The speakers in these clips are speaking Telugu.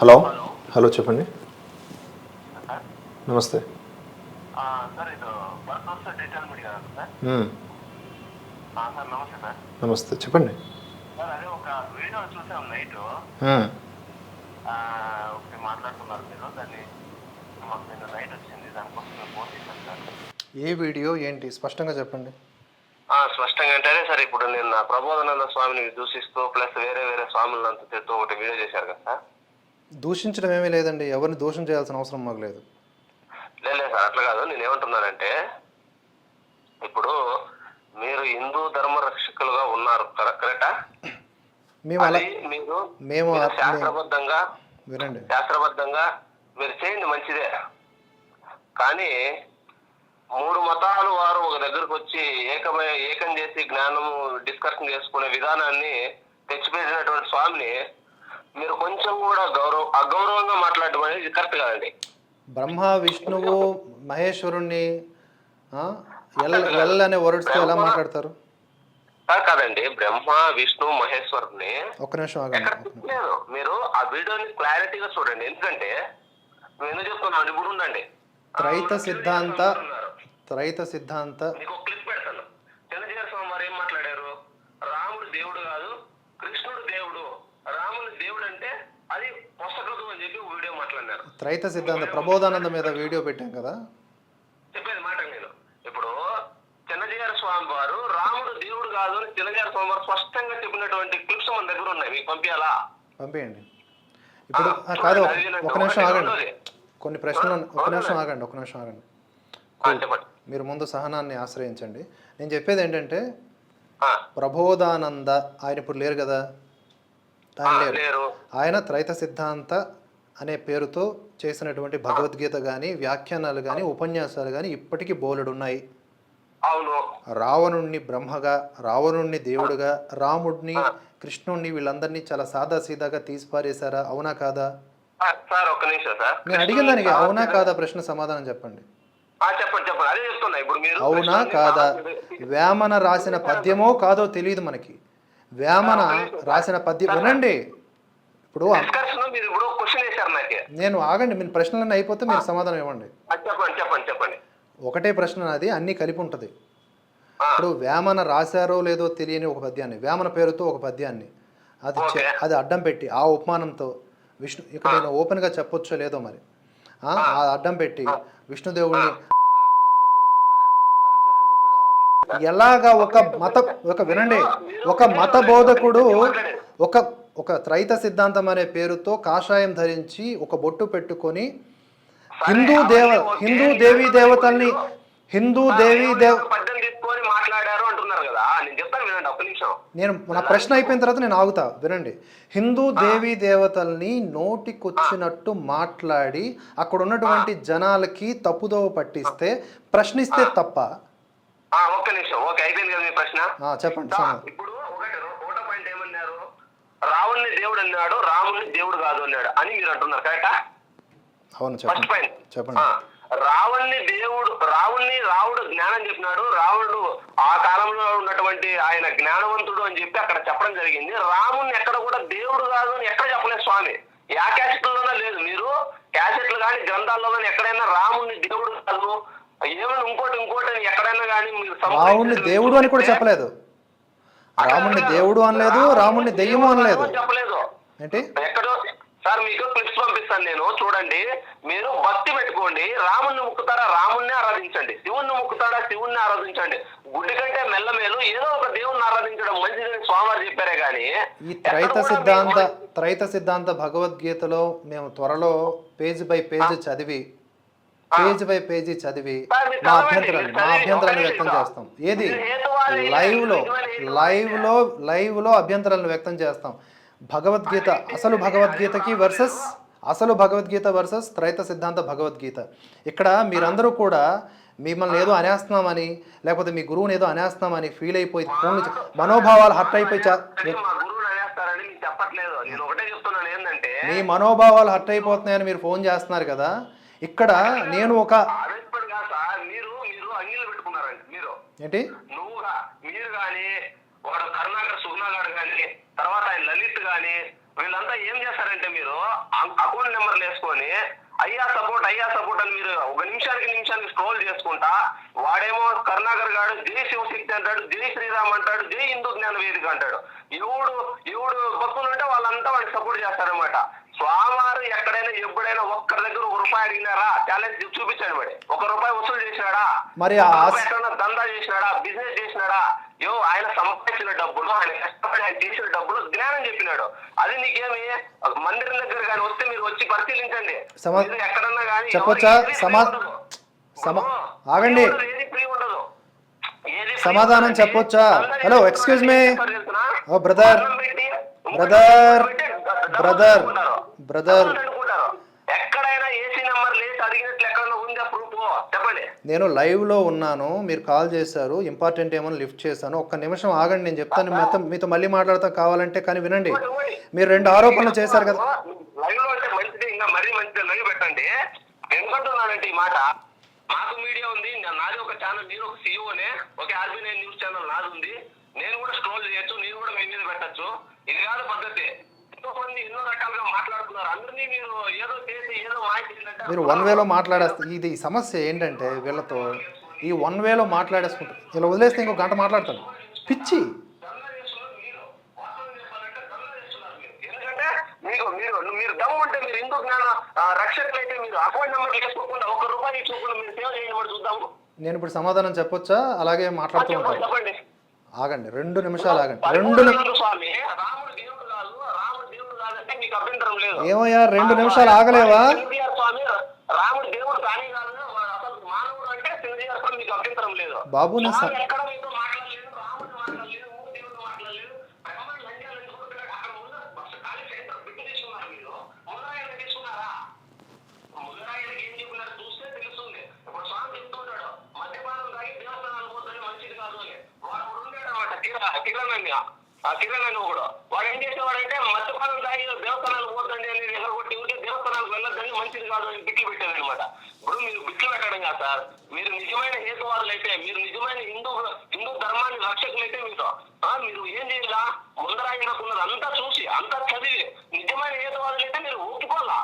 హలో. హలో చెప్పండి. నమస్తే. నమస్తే చెప్పండి. ఏ వీడియో? ఏంటి? స్పష్టంగా చెప్పండి. స్పష్టంగా అంటే అదే సార్ ఇప్పుడు నిన్న ప్రబోధానంద స్వామిని దూషిస్తూ ప్లస్ వేరే వేరే స్వాములను అంతా తిడుతూ ఒకటి వీడియో చేశారు కదా సార్. దూషించడం ఏమీ లేదండి. ఎవరిని దూషం చేయాల్సిన అవసరం మాకు లేదు. సార్ అట్లా కాదు. నేను ఏమంటున్నానంటే ఇప్పుడు మీరు హిందూ ధర్మ రక్షకులుగా ఉన్నారు. కర- కరెక్టా? మేము అలా మీరు మేము శాస్త్రబద్ధంగా వినండి. శాస్త్రబద్ధంగా మీరు చేయండి మంచిదే. కానీ మూడు మతాలు వారు ఒక దగ్గరకు వచ్చి ఏకమై ఏకం చేసి జ్ఞానము డిస్కషన్ చేసుకునే విధానాన్ని తెచ్చిపెట్టినటువంటి స్వామిని మీరు కొంచెం కూడా గౌరవం అగౌరవంగా మాట్లాడడం అనేది కరెక్ట్ కాదండి. బ్రహ్మ విష్ణువు మహేశ్వరుణ్ణి ఎల్ ఎల్ అనే వర్డ్స్తో ఎలా మాట్లాడతారు? కాదు కాదండి. బ్రహ్మ విష్ణు మహేశ్వరుని ఒక్క నిమిషం. లేదు మీరు ఆ వీడియోని క్లారిటీగా చూడండి. ఎందుకంటే మేము ఎందుకు చెప్తున్నాం ఇప్పుడు ఉండండి త్రైత సిద్ధాంత. త్రైత సిద్ధాంత మీకు ఒక క్లిప్ పెడతాను. చంద్రశేఖర స్వామి వారు ఏం మాట్లాడారు? రాముడు దేవుడు కాదు కృష్ణుడు దేవుడు రాముడు దేవుడు అంటే అది పుస్తకం అని చెప్పి వీడియో మాట్లాడినారు. త్రైత సిద్ధాంత ప్రబోధానంద మీద వీడియో పెట్టాం కదా? చెప్పేది మాట నేను. ఇప్పుడు చిన్నజీఆర్ స్వామి వారు రాముడు దేవుడు కాదు అని చిన్నజీఆర్ స్వామి వారు స్పష్టంగా చెప్పినటువంటి క్లిప్స్ మన దగ్గర ఉన్నాయి. మీకు పంపించాలా పంపేయండి. ఇప్పుడు కాదు ఒక- నిమిషం ఆగండి. కొన్ని ప్రశ్నలు ఒక నిమిషం ఆగండి ఒక నిమిషం ఆగండి. మీరు ముందు సహనాన్ని ఆశ్రయించండి. నేను చెప్పేది ఏంటంటే ప్రబోధానంద ఆయన ఇప్పుడు లేరు కదా? లేరు. ఆయన త్రైత సిద్ధాంత అనే పేరుతో చేసినటువంటి భగవద్గీత కానీ వ్యాఖ్యానాలు కానీ ఉపన్యాసాలు కానీ ఇప్పటికీ బోలెడు ఉన్నాయి అవును. రావణుణ్ణి బ్రహ్మగా రావణుణ్ణి దేవుడుగా రాముడిని కృష్ణుణ్ణి వీళ్ళందరినీ చాలా సాదా సీదాగా తీసిపారేశారా? అవునా కాదా? సార్ ఒక్క నిమిషం సార్. నేను అడిగిన దానికి. అవునా కాదా ప్రశ్న సమాధానం చెప్పండి. ఆ, చెప్పండి చెప్పండి. అదే చెప్తున్నా. ఇప్పుడు మీరు అవునా కాదా? వేమన రాసిన పద్యమో కాదో తెలియదు మనకి. వేమన రాసిన పద్యం వినండి. ఇప్పుడు మీరు నేను ఆగండి మీ ప్రశ్నలన్నీ అయిపోతే మీరు సమాధానం ఇవ్వండి. ఒకటే ప్రశ్న నాది అన్నీ కలిపి ఉంటుంది. ఇప్పుడు వేమన రాశారో లేదో తెలియని ఒక పద్యాన్ని వేమన పేరుతో ఒక పద్యాన్ని అది. అది అడ్డం పెట్టి ఆ ఉపమానంతో విష్ణు ఇక నేను ఓపెన్గా చెప్పొచ్చో లేదో మరి. ఆ ఆ. అడ్డం పెట్టి విష్ణుదేవుడిని ఎలాగా ఒక మత ఒక వినండి ఒక మత బోధకుడు ఒక ఒక త్రైత సిద్ధాంతం అనే పేరుతో కాషాయం ధరించి ఒక బొట్టు పెట్టుకొని హిందూ దేవ హిందూ దేవీ దేవతల్ని హిందూ దేవీ దేవ నేను నా ప్రశ్న అయిపోయిన తర్వాత నేను ఆగుతా వినండి. హిందూ దేవీ దేవతల్ని నోటికొచ్చినట్టు మాట్లాడి అక్కడ ఉన్నటువంటి జనాలకి తప్పుదోవ పట్టిస్తే ప్రశ్నిస్తే తప్ప ఒక్క నిమిషం. ఓకే అయిపోయింది కదా మీ ప్రశ్న? చెప్పండి. ఇప్పుడు ఒకటి ఒకటో పాయింట్ ఏమన్నారు? రావణ్ణి దేవుడు అన్నాడు రాముని దేవుడు కాదు అన్నాడు అని మీరు అంటున్నారు కరెక్టా? అవును ఫస్ట్ పాయింట్. చెప్పండి. రావణ్ణి దేవుడు రావణ్ణి రావుడు జ్ఞానం చెప్పినాడు. రావణుడు ఆ కాలంలో ఉన్నటువంటి ఆయన జ్ఞానవంతుడు అని చెప్పి అక్కడ చెప్పడం జరిగింది. రాముని ఎక్కడ కూడా దేవుడు కాదు అని ఎక్కడ చెప్పలేదు స్వామి. యా క్యాసెట్లోనే లేదు మీరు? క్యాసెట్లు కానీ గ్రంథాల్లో కానీ ఎక్కడైనా రాముని దేవుడు కాదు ఇంకోటి ఇంకోటి అని ఎక్కడైనా కానీ. దేవుడు అని కూడా చెప్పలేదు. రాముణ్ణి దేవుడు అనలేదు రాముణ్ణి దెయ్యము అనలేదు. చెప్పలేదు. ఏంటి? ఎక్కడో సార్ మీకు క్లిప్స్ పంపిస్తాను నేను చూడండి. మీరు భక్తి పెట్టుకోండి రాముణ్ణి ముక్కుతారా రాముణ్ణి ఆరాధించండి. శివుణ్ణి ముక్కుతాడా శివుణ్ణి ఆరాధించండి. గుడ్డి కంటే మెల్లమేలు ఏదో ఒక దేవుణ్ణి ఆరాధించడం మంచిదని స్వామివారు చెప్పారే గాని ఈ త్రైత సిద్ధాంత త్రైత సిద్ధాంత భగవద్గీతలో మేము త్వరలో పేజ్ బై పేజ్ చదివి పేజ్ బై పేజీ చదివి మా అభ్యంతరాన్ని మా అభ్యంతరాన్ని వ్యక్తం చేస్తాం. ఏది? లైవ్లో లైవ్లో లైవ్లో అభ్యంతరాలను వ్యక్తం చేస్తాం. భగవద్గీత అసలు భగవద్గీతకి వర్సెస్ అసలు భగవద్గీత వర్సెస్ త్రైత సిద్ధాంత భగవద్గీత. ఇక్కడ మీరందరూ కూడా మిమ్మల్ని ఏదో అనేస్తున్నామని లేకపోతే మీ గురువుని ఏదో అనేస్తున్నామని ఫీల్ అయిపోయి ఫోన్లు చే- మనోభావాలు హర్ట్ అయిపోయి మీ మనోభావాలు హర్ట్ అయిపోతున్నాయని మీరు ఫోన్ చేస్తున్నారు కదా ఇక్కడ నేను ఒక మీరు మీరు అంగిలు పెట్టుకున్నారండి మీరు. ఏంటి? మీరు గాని వాడు కరుణాకర్ సుగుణా గారు గాని తర్వాత లలిత్ గాని వీళ్ళంతా ఏం చేస్తారంటే మీరు అకౌంట్ నెంబర్లు వేసుకొని అయ్యా సపోర్ట్ అయ్యా సపోర్ట్ అని మీరు ఒక నిమిషానికి నిమిషానికి స్క్రోల్ చేసుకుంటా వాడేమో కరుణాకర్ గారు జై శివశక్తి అంటాడు జై శ్రీరామ్ అంటాడు జై హిందూ జ్ఞాన వేదిక అంటాడు. ఎవడు ఎవడు భక్తులు ఉంటే వాళ్ళంతా వాడికి సపోర్ట్ చేస్తారనమాట స్వామివారు ఎక్కడైనా ఎప్పుడైనా ఒక్కరి దగ్గర ఒక రూపాయి అడిగినారా? టాలెంట్ చూపించాడు వాడి ఒక రూపాయి వసూలు చేసినాడా? మరి ఎక్కడైనా దందా చేసినాడా? బిజినెస్ చేసినాడా? యో ఆయన సంపాదించిన డబ్బులు ఆయన కష్టపడి ఆయన చేసిన డబ్బులు జ్ఞానం చెప్పినాడు. అది నీకేమి? మందిరం దగ్గర కానీ వస్తే మీరు వచ్చి పరిశీలించండి. మీరు ఎక్కడన్నా కానీ చెప్పొచ్చా? సమా- ఆగండి. సమాధానం. చెప్పొచ్చా? హలో. అన్నం పెట్టి, బ్రదర్ బ్రదర్ అనుకుంటారు. బ్రదర్. ఎక్కడైనా ఏసీ నెంబర్ లేసి అడిగినట్లు ఎక్కడైనా ఉందా ప్రూఫ్ చెప్పండి. నేను లైవ్లో ఉన్నాను మీరు కాల్ చేశారు ఇంపార్టెంట్ ఏమో లిఫ్ట్ చేశాను ఒక్క నిమిషం ఆగండి నేను చెప్తాను మీతో మీతో మళ్ళీ మాట్లాడతా కావాలంటే కానీ వినండి. మీరు రెండు ఆరోపణలు చేశారు కదా. లైవ్లో అంటే మంచిది ఇంకా మరీ మంచిది లైవ్ పెట్టండి. ఎందుకంటున్నానంటే ఈ మాట. మాకు మీడియా ఉంది నాది ఒక ఛానల్ ఒక నైన్ న్యూస్ ఛానల్ నాది ఉంది. నేను కూడా స్క్రోల్ చేయొచ్చు నేను కూడా మీద పెట్టచ్చు. ఇది కాదు పద్ధతి. ఎంతో మంది ఎన్నో రకాలుగా మాట్లాడుతున్నారు. అందరినీ మీరు ఏదో చేసి ఏదో మీరు వన్ వేలో మాట్లాడేస్తే ఇది సమస్య ఏంటంటే వీళ్ళతో ఈ వన్ వేలో మాట్లాడేసుకుంటారు ఇలా వదిలేస్తే ఇంకో గంట మాట్లాడతాను పిచ్చి. మీరు మీరు మీకు మీరు మీరు దమ్ము ఉంటే మీరు హిందూ జ్ఞాన ఆ, రక్షకులు అయితే మీరు అకౌంట్ నెంబర్ వేసుకోకుండా ఒక రూపాయి ఇచ్చుకోకుండా మీరు సేవ చేయండి కూడా చూద్దాము. నేను ఇప్పుడు సమాధానం చెప్పొచ్చా? అలాగే మాట్లాడుతూ ఉంటాను. ఆగండి రెండు నిమిషాలు ఆగండి. రెండు ని- పరిపూర్ణానంద స్వామి రాముడు దేవుడు కాదు రాముడు దేవుడు మీకు అభ్యంతరం లేదు. ఏమయ్యా రెండు నిమిషాలు ఆగలేవా? సింధియార్ స్వామి రాముడు దేవుడు కానీ కాదు అసలు మానవుడు అంటే సింధియార్ స్వామి మీకు అభ్యంతరం లేదు. బాబు నేను స- స్వామి ఎక్కడ మీతో మాట్లాడలేదు రాముడు మాట్లాడలేదు మూడు దేవుడు మాట్లాడలేదు బ్రహ్మను లంచాలు ఎందుకుంటున్నాడు అక్కడ ముందు బస్సు ఖాళీ చేస్తారు బిడ్డ తీసుకున్నారు మీరు. ముదరాయన తీసుకున్నారా? ముదరాయనకి ఏం చెప్పినారు? చూస్తే తెలుస్తుంది. ఇప్పుడు స్వామి చెప్తుంటాడు మద్యపానం తాగి దేవస్థానాలు పోతే మంచిది కాదు అని. వాడు ఒకడు ఉంటాడు అనమాట కిరణ్ కిరణ్ అని ఆ అని కూడా. వాడు ఏం చేసేవాడంటే మద్యపానం తాగి దేవస్థానాలు పోతండి అని ఎగరగొట్టి ఉంటే దేవస్థానాలకు వెళ్ళొద్దని మంచిది కాదు అని బిట్లు అనమాట ఇప్పుడు మీరు బిట్లు పెట్టడం కాదు సార్. మీరు నిజమైన హేతువాదులు అయితే మీరు నిజమైన హిందూ హిందూ ధర్మాన్ని రక్షకులైతే మీరు ఆ, మీరు ఏం చేయాలా? ముందరాయినకున్నది అంతా చూసి అంతా చదివి నిజమైన హేతువాదులు అయితే మీరు ఒప్పుకోవాలా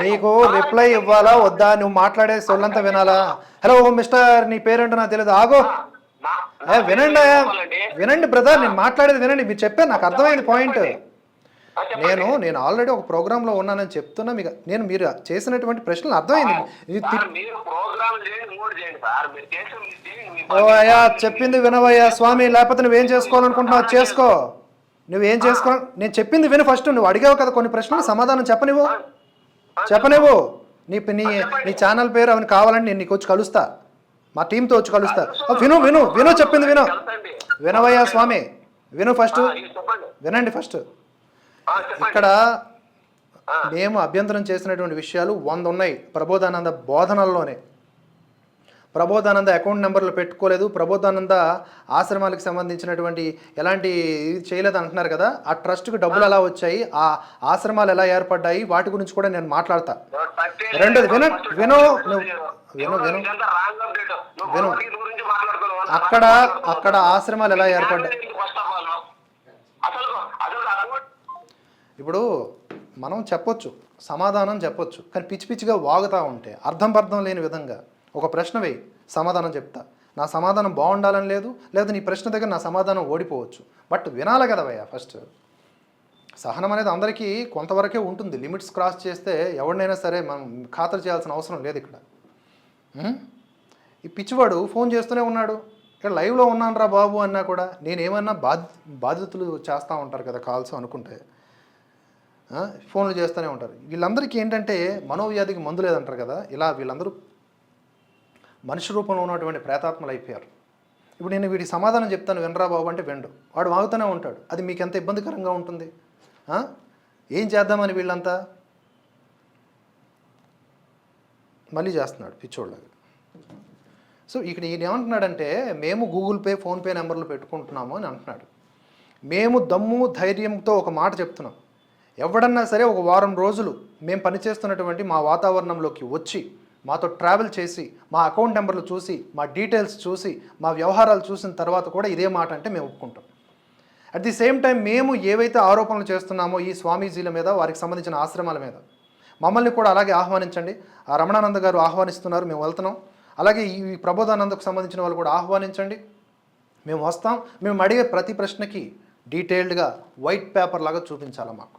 నీకు రిప్లై ఇవ్వాలా? వద్దా? నువ్వు మాట్లాడే సొల్లంతా వినాలా? హలో మిస్టర్ నీ పేరేంటో నాకు తెలియదు ఆగో. వినండి. వినండి బ్రదర్ నేను మాట్లాడేది వినండి. మీరు చెప్పారు నాకు అర్థమైంది పాయింట్. నేను నేను ఆల్రెడీ ఒక ప్రోగ్రాంలో ఉన్నానని చెప్తున్నా. మీకు నేను మీరు చేసినటువంటి ప్రశ్నలు అర్థమైంది. ప్రోగ్రామ్ అయ్యా చెప్పింది వినవయ్యా స్వామి. లేకపోతే నువ్వేం చేసుకోవాలనుకుంటున్నావు చేసుకో. నువ్వేం చేసుకో నేను చెప్పింది విను ఫస్ట్ నువ్వు అడిగావు కదా కొన్ని ప్రశ్నలు. సమాధానం చెప్పనివ్వు. చెప్పనివ్వు. నీ నీ నీ ఛానల్ పేరు అవన్నీ కావాలని నేను నీకు వచ్చి కలుస్తా. మా టీంతో వచ్చి కలుస్తా. ఓ, విను విను విను చెప్పింది విను. వినవయ్యా స్వామి విను ఫస్ట్. వినండి ఫస్ట్. ఇక్కడ మేము అభ్యంతరం చేసినటువంటి విషయాలు వంద ఉన్నాయి. ప్రబోధానంద బోధనల్లోనే. ప్రబోధానంద అకౌంట్ నెంబర్లు పెట్టుకోలేదు. ప్రబోధానంద ఆశ్రమాలకు సంబంధించినటువంటి ఎలాంటి ఇది చేయలేదు అంటున్నారు కదా. ఆ ట్రస్ట్కి డబ్బులు ఎలా వచ్చాయి? ఆ ఆశ్రమాలు ఎలా ఏర్పడ్డాయి? వాటి గురించి కూడా నేను మాట్లాడతా. రెండోది విను, విను. విను. అక్కడ. అక్కడ ఆశ్రమాలు ఎలా ఏర్పడ్డాయి ఇప్పుడు మనం చెప్పొచ్చు సమాధానం చెప్పొచ్చు కానీ పిచ్చి పిచ్చిగా వాగుతూ ఉంటే అర్థం పర్థం లేని విధంగా ఒక ప్రశ్న వేయి సమాధానం చెప్తా. నా సమాధానం బాగుండాలని లేదు లేదా నీ ప్రశ్న దగ్గర నా సమాధానం ఓడిపోవచ్చు. బట్ వినాలి కదా భయ్యా ఫస్ట్. సహనం అనేది అందరికీ కొంతవరకే ఉంటుంది. లిమిట్స్ క్రాస్ చేస్తే ఎవరినైనా సరే మనం ఖాతరు చేయాల్సిన అవసరం లేదు ఇక్కడ? ఈ పిచ్చివాడు ఫోన్ చేస్తూనే ఉన్నాడు. ఇక్కడ లైవ్లో ఉన్నాను రా బాబు అన్నా కూడా. నేనేమన్నా బాధ బాధితులు చేస్తూ ఉంటారు కదా కాల్స్ అనుకుంటే. ఫోన్లు చేస్తూనే ఉంటారు. వీళ్ళందరికీ ఏంటంటే మనోవ్యాధికి మందు లేదంటారు కదా. ఇలా వీళ్ళందరూ మనిషి రూపంలో ఉన్నటువంటి ప్రేతాత్మలు అయిపోయారు. ఇప్పుడు నేను వీడికి సమాధానం చెప్తాను. వినరా బాబు అంటే వినడు. వాడు వాగుతూనే ఉంటాడు. అది మీకు ఎంత ఇబ్బందికరంగా ఉంటుంది? ఏం చేద్దామని వీళ్ళంతా? మళ్ళీ చేస్తున్నాడు పిచ్చోళ్ళకి సో ఇక్కడ ఈయన ఏమంటున్నాడంటే మేము గూగుల్ పే ఫోన్పే నెంబర్లు పెట్టుకుంటున్నాము అని అంటున్నాడు. మేము దమ్ము ధైర్యంతో ఒక మాట చెప్తున్నాం. ఎవడన్నా సరే ఒక వారం రోజులు మేము పనిచేస్తున్నటువంటి మా వాతావరణంలోకి వచ్చి మాతో ట్రావెల్ చేసి మా అకౌంట్ నెంబర్లు చూసి మా డీటెయిల్స్ చూసి మా వ్యవహారాలు చూసిన తర్వాత కూడా ఇదే మాట అంటే మేము ఒప్పుకుంటాం. అట్ ది సేమ్ టైం మేము ఏవైతే ఆరోపణలు చేస్తున్నామో ఈ స్వామీజీల మీద వారికి సంబంధించిన ఆశ్రమాల మీద మమ్మల్ని కూడా అలాగే ఆహ్వానించండి. ఆ రమణానంద గారు ఆహ్వానిస్తున్నారు మేము వెళ్తున్నాం. అలాగే ఈ ప్రబోధానందకు సంబంధించిన వాళ్ళు కూడా ఆహ్వానించండి. మేము వస్తాం. మేము అడిగే ప్రతి ప్రశ్నకి డీటెయిల్డ్గా వైట్ పేపర్ లాగా చూపించాలి మాకు.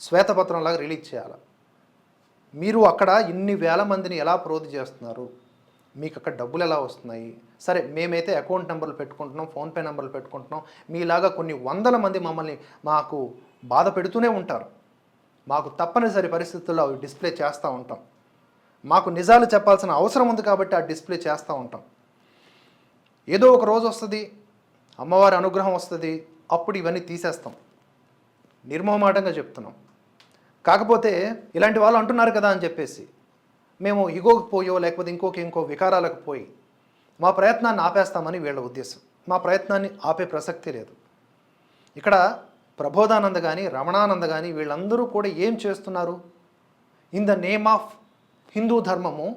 శ్వేతపత్రం లాగా రిలీజ్ చేయాలి. మీరు అక్కడ ఇన్ని వేల మందిని ఎలా ప్రోధి చేస్తున్నారు? మీకు అక్కడ డబ్బులు ఎలా వస్తున్నాయి? సరే మేమైతే అకౌంట్ నెంబర్లు పెట్టుకుంటున్నాం ఫోన్పే నెంబర్లు పెట్టుకుంటున్నాం. మీలాగా కొన్ని వందల మంది మమ్మల్ని మాకు బాధ పెడుతూనే ఉంటారు. మాకు తప్పనిసరి పరిస్థితుల్లో అవి డిస్ప్లే చేస్తూ ఉంటాం. మాకు నిజాలు చెప్పాల్సిన అవసరం ఉంది కాబట్టి ఆ డిస్ప్లే చేస్తూ ఉంటాం. ఏదో ఒక రోజు వస్తుంది అమ్మవారి అనుగ్రహం వస్తుంది అప్పుడు ఇవన్నీ తీసేస్తాం. నిర్మోమాటంగా చెప్తున్నాం. కాకపోతే ఇలాంటి వాళ్ళు అంటున్నారు కదా అని చెప్పేసి మేము ఇగోకి పోయో లేకపోతే ఇంకొక ఇంకో వికారాలకు పోయి మా ప్రయత్నాన్ని ఆపేస్తామని వీళ్ళ ఉద్దేశం. మా ప్రయత్నాన్ని ఆపే ప్రసక్తి లేదు. ఇక్కడ ప్రబోధానంద కానీ రమణానంద కానీ వీళ్ళందరూ కూడా ఏం చేస్తున్నారు? In the name of Hindu ధర్మము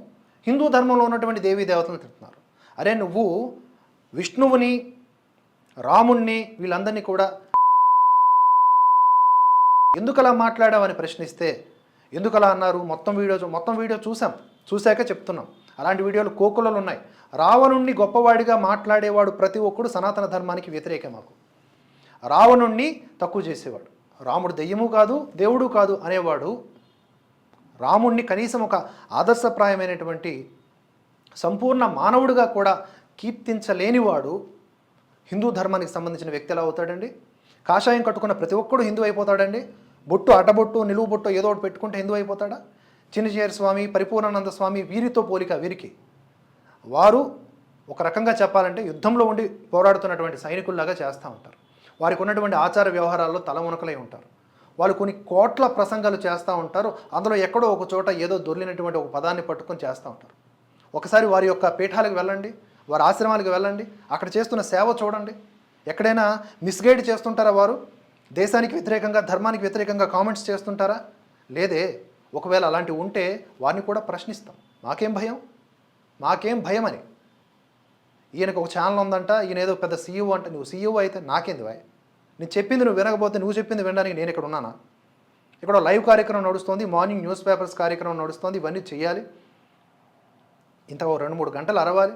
హిందూ ధర్మంలో ఉన్నటువంటి దేవీ దేవతలను తింటున్నారు అరే నువ్వు విష్ణువుని రాముణ్ణి వీళ్ళందరినీ కూడా ఎందుకు అలా మాట్లాడావని ప్రశ్నిస్తే ఎందుకు అలా అన్నారు? మొత్తం వీడియో మొత్తం వీడియో చూసాం. చూశాక చెప్తున్నాం. అలాంటి వీడియోలు కోకులలో ఉన్నాయి. రావణుణ్ణి గొప్పవాడిగా మాట్లాడేవాడు ప్రతి ఒక్కడు సనాతన ధర్మానికి వ్యతిరేకమాకు రావణుణ్ణి తక్కువ చేసేవాడు. రాముడు దెయ్యము కాదు దేవుడు కాదు అనేవాడు రాముణ్ణి కనీసం ఒక ఆదర్శప్రాయమైనటువంటి సంపూర్ణ మానవుడిగా కూడా కీర్తించలేనివాడు హిందూ ధర్మానికి సంబంధించిన వ్యక్తి ఎలా అవుతాడండి? కాషాయం కట్టుకున్న ప్రతి ఒక్కడు హిందూ అయిపోతాడండి. బొట్టు అటబొట్టు నిలువు బొట్టు ఏదో ఒకటి పెట్టుకుంటే హిందూ అయిపోతాడా? చిన్నచేరి స్వామి పరిపూర్ణానంద స్వామి వీరితో పోలిక వీరికి. వారు ఒక రకంగా చెప్పాలంటే యుద్ధంలో ఉండి పోరాడుతున్నటువంటి సైనికుల్లాగా చేస్తూ ఉంటారు. వారికి ఉన్నటువంటి ఆచార వ్యవహారాల్లో తలమునకలై ఉంటారు. వాళ్ళు కొన్ని కోట్ల ప్రసంగాలు చేస్తూ ఉంటారు. అందులో ఎక్కడో ఒక చోట ఏదో దొర్లినటువంటి ఒక పదాన్ని పట్టుకొని చేస్తూ ఉంటారు. ఒకసారి వారి యొక్క పీఠాలకు వెళ్ళండి వారి ఆశ్రమాలకు వెళ్ళండి అక్కడ చేస్తున్న సేవ చూడండి. ఎక్కడైనా మిస్గైడ్ చేస్తుంటారా వారు? దేశానికి వ్యతిరేకంగా ధర్మానికి వ్యతిరేకంగా కామెంట్స్ చేస్తుంటారా? లేదే ఒకవేళ అలాంటివి ఉంటే వారిని కూడా ప్రశ్నిస్తాం. మాకేం భయం? మాకేం భయం అని. ఈయనకు ఒక ఛానల్ ఉందంట ఈయన ఏదో పెద్ద సీఈఓ అంట నువ్వు సీఈఓ అయితే నాకేంది వాయ్ నేను చెప్పింది నువ్వు వినకపోతే నువ్వు చెప్పింది వినడానికి నేను ఇక్కడ ఉన్నానా? ఇక్కడ లైవ్ కార్యక్రమం నడుస్తుంది మార్నింగ్ న్యూస్ పేపర్స్ కార్యక్రమం నడుస్తుంది ఇవన్నీ చేయాలి ఇంత ఓ రెండు మూడు గంటలు అరవాలి.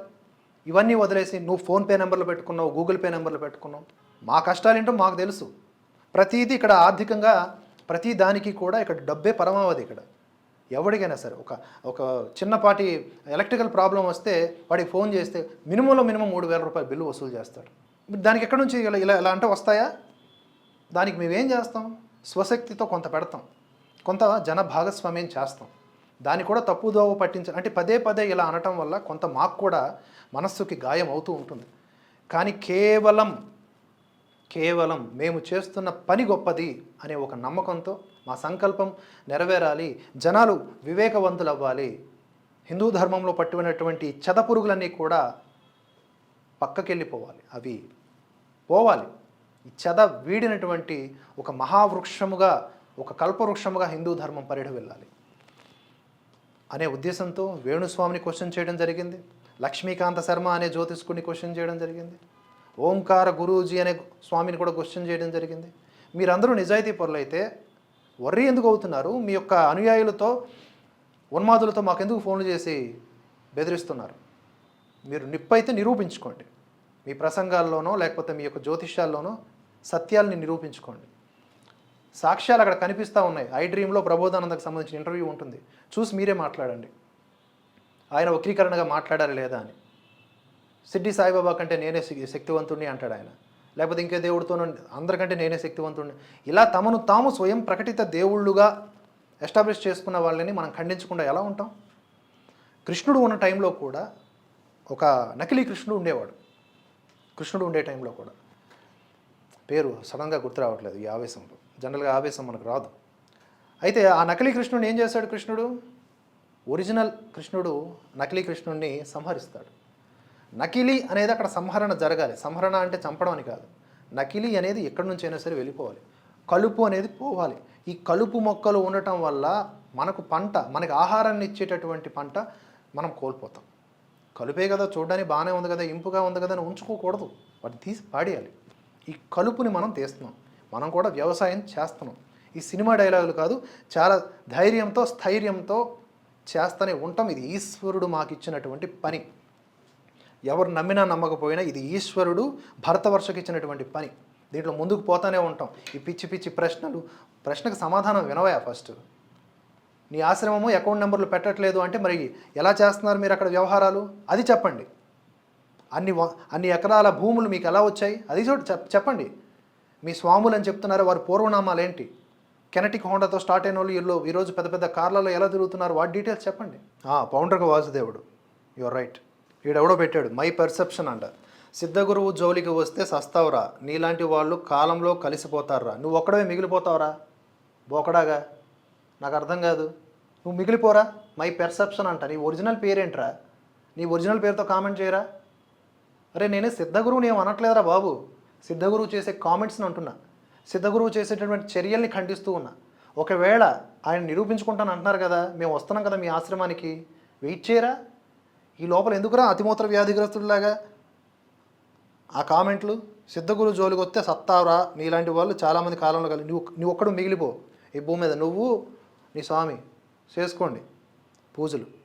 ఇవన్నీ వదిలేసి నువ్వు ఫోన్పే నెంబర్లు పెట్టుకున్నావు గూగుల్ పే నెంబర్లు పెట్టుకున్నావు. మా కష్టాలు ఏంటో మాకు తెలుసు. ప్రతిదీ ఇక్కడ ఆర్థికంగా ప్రతి దానికి కూడా ఇక్కడ డబ్బే పరమావధి ఇక్కడ. ఎవరికైనా సరే ఒక ఒక చిన్నపాటి ఎలక్ట్రికల్ ప్రాబ్లం వస్తే వాడికి ఫోన్ చేస్తే మినిమంలో మినిమం మూడు వేల రూపాయల బిల్లు వసూలు చేస్తాడు. దానికి ఎక్కడి నుంచి ఇలా ఇలా ఇలా అంటే వస్తాయా? దానికి మేమేం చేస్తాం? స్వశక్తితో కొంత పెడతాం. కొంత జన భాగస్వామ్యం చేస్తాం. దాన్ని కూడా తప్పుదోవ పట్టించ అంటే పదే పదే ఇలా అనటం వల్ల కొంత మాకు కూడా మనస్సుకి గాయం అవుతూ ఉంటుంది. కానీ కేవలం కేవలం మేము చేస్తున్న పని గొప్పది అనే ఒక నమ్మకంతో మా సంకల్పం నెరవేరాలి జనాలు వివేకవంతులు అవ్వాలి హిందూ ధర్మంలో పట్టుకున్నటువంటి చెదపురుగులన్నీ కూడా పక్కకెళ్ళిపోవాలి. అవి పోవాలి. ఈ చెద వీడినటువంటి ఒక మహావృక్షముగా ఒక కల్పవృక్షముగా హిందూ ధర్మం పరిడి వెళ్ళాలి. అనే ఉద్దేశంతో వేణుస్వామిని క్వశ్చన్ చేయడం జరిగింది. లక్ష్మీకాంత శర్మ అనే జ్యోతిష్కుడిని క్వశ్చన్ చేయడం జరిగింది. ఓంకార గురూజీ అనే స్వామిని కూడా క్వశ్చన్ చేయడం జరిగింది. మీరందరూ నిజాయితీ పరులైతే వర్రీ ఎందుకు అవుతున్నారు? మీ యొక్క అనుయాయులతో ఉన్మాదులతో మాకెందుకు ఫోన్లు చేసి బెదిరిస్తున్నారు? మీరు నిప్పైతే నిరూపించుకోండి. మీ ప్రసంగాల్లోనో లేకపోతే మీ యొక్క జ్యోతిష్యాల్లోనో సత్యాల్ని నిరూపించుకోండి. సాక్ష్యాలు అక్కడ కనిపిస్తూ ఉన్నాయి. ఐ డ్రీమ్లో ప్రబోధానందకు సంబంధించిన ఇంటర్వ్యూ ఉంటుంది. చూసి మీరే మాట్లాడండి. ఆయన వక్రీకరణగా మాట్లాడాలి లేదా అని. సిడ్డి సాయిబాబా కంటే నేనే శక్తివంతుడిని అంటాడు ఆయన. లేకపోతే ఇంకే దేవుడితో అందరికంటే నేనే శక్తివంతుడిని ఇలా తమను తాము స్వయం ప్రకటిత దేవుళ్ళుగా ఎస్టాబ్లిష్ చేసుకున్న వాళ్ళని మనం ఖండించకుండా ఎలా ఉంటాం? కృష్ణుడు ఉన్న టైంలో కూడా ఒక నకిలీ కృష్ణుడు ఉండేవాడు. కృష్ణుడు ఉండే టైంలో కూడా. పేరు సడన్గా గుర్తు రావట్లేదు ఈ ఆవేశంలో. జనరల్గా ఆవేశం మనకు రాదు. అయితే ఆ నకిలీ కృష్ణుడు ఏం చేస్తాడు కృష్ణుడు? ఒరిజినల్ కృష్ణుడు నకిలీ కృష్ణుడిని సంహరిస్తాడు. నకిలీ అనేది అక్కడ సంహరణ జరగాలి. సంహరణ అంటే చంపడం అని కాదు. నకిలీ అనేది ఎక్కడి నుంచి అయినా సరే వెళ్ళిపోవాలి. కలుపు అనేది పోవాలి. ఈ కలుపు మొక్కలు ఉండటం వల్ల మనకు పంట మనకి ఆహారాన్ని ఇచ్చేటటువంటి పంట మనం కోల్పోతాం. కలుపే కదా చూడడానికి బాగానే ఉంది కదా ఇంపుగా ఉంది కదా అని ఉంచుకోకూడదు. వాటిని తీసి పాడేయాలి. ఈ కలుపుని మనం తీస్తున్నాం. మనం కూడా వ్యవసాయం చేస్తున్నాం. ఈ సినిమా డైలాగులు కాదు చాలా ధైర్యంతో స్థైర్యంతో చేస్తూనే ఉంటాం. ఇది ఈశ్వరుడు మాకు ఇచ్చినటువంటి పని. ఎవరు నమ్మినా నమ్మకపోయినా ఇది ఈశ్వరుడు భరతవర్షకి ఇచ్చినటువంటి పని. దీంట్లో ముందుకు పోతానే ఉంటాం. ఈ పిచ్చి పిచ్చి ప్రశ్నలు ప్రశ్నకు సమాధానం వినవయా ఫస్ట్? నీ ఆశ్రమము అకౌంట్ నెంబర్లు పెట్టట్లేదు అంటే మరి ఎలా చేస్తున్నారు మీరు అక్కడ వ్యవహారాలు? అది చెప్పండి. అన్ని అన్ని ఎకరాల భూములు మీకు ఎలా వచ్చాయి? అది చోటు చెప్ చెప్పండి. మీ స్వాములు అని చెప్తున్నారు వారి పూర్వనామాలు ఏంటి? కెనటిక్ హోండాతో స్టార్ట్ అయిన వాళ్ళు వీళ్ళు ఈరోజు పెద్ద పెద్ద కార్లలో ఎలా తిరుగుతున్నారు? వాటి డీటెయిల్స్ చెప్పండి. పౌండ్రక వాసుదేవుడు. యువర్ రైట్ వీడెవడో పెట్టాడు. మై పర్సెప్షన్ అంట. సిద్ధగురువు జోలికి వస్తే సస్తావురా. నీలాంటి వాళ్ళు కాలంలో కలిసిపోతారా నువ్వు ఒక్కడవే మిగిలిపోతావురా? బోకడాగా? నాకు అర్థం కాదు. నువ్వు మిగిలిపోరా? మై పెర్సెప్షన్ అంట. నీ ఒరిజినల్ పేరేంట్రా? నీ ఒరిజినల్ పేరుతో కామెంట్ చేయరా? అరే నేనే సిద్ధగురువుని ఏం అనట్లేదురా బాబు. సిద్ధగురువు చేసే కామెంట్స్ని అంటున్నా. సిద్ధగురువు చేసేటటువంటి చర్యల్ని ఖండిస్తూ ఉన్నా. ఒకవేళ ఆయన నిరూపించుకుంటాను అంటున్నారు కదా మేము వస్తున్నాం కదా మీ ఆశ్రమానికి వెయిట్ చేయరా? ఈ లోపల ఎందుకురా అతిమూత్ర వ్యాధిగ్రస్తుడిలాగా? ఆ కామెంట్లు సిద్ధగురు జోలికి వస్తే సత్తావరా? నీలాంటి వాళ్ళు చాలామంది కాలంలో కలిగి నువ్వు నువ్వు ఒక్కడు మిగిలిపో. ఈ భూమి మీద నువ్వు నీ స్వామి చేసుకోండి. పూజలు.